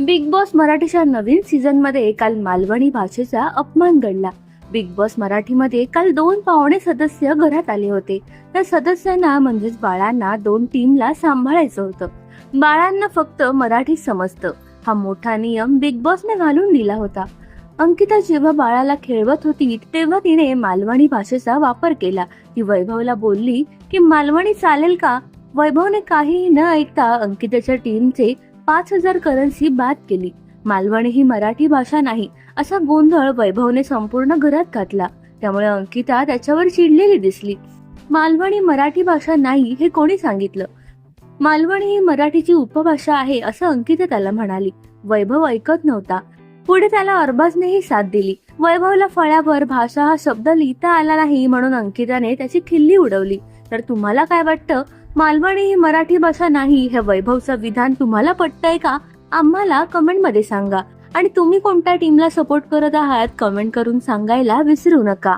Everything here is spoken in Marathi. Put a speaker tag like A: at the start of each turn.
A: बिग बॉस मराठीच्या नवीन सीझनमध्ये काल मालवणी भाषेचा अपमान घडला. बिग बॉस मराठीमध्ये काल दोन पाहुणे सदस्य घरात आले होते. त्या सदस्यांना म्हणजेच बाळांना दोन टीमला सांभाळायचं होतं. बाळांना फक्त मराठी समजतं. हा मोठा नियम बिग बॉसने घालून दिला होता. अंकिता जेव्हा बाळाला खेळवत होती तेव्हा तिने मालवणी भाषेचा वापर केला. ती वैभवला बोलली की मालवणी चालेल का? वैभवने काहीही न ऐकता अंकिताच्या टीमचे पाच हजार करन्सी बाद केली. मालवणी ही मराठी भाषा नाही असा गोंधळ वैभवने संपूर्ण घरात घातला. त्यामुळे अंकिता त्याच्यावर चिडलेली दिसली. मालवणी मराठी भाषा नाही हे कोणी सांगितलं? मालवणी ही मराठीची उपभाषा आहे असं अंकिता त्याला म्हणाली. वैभव ऐकत नव्हता. पुढे त्याला अरबाजनेही साथ दिली. वैभवला फळ्यावर भाषा हा शब्द लिहिता आला नाही म्हणून अंकिताने त्याची खिल्ली उडवली. तर तुम्हाला काय वाटतं? मालवणी ही मराठी भाषा नाही हे वैभवचं विधान तुम्हाला पटतंय का? आम्हाला कमेंटमध्ये सांगा. आणि तुम्ही कोणत्या टीमला सपोर्ट करत आहात कमेंट करून सांगायला विसरू नका.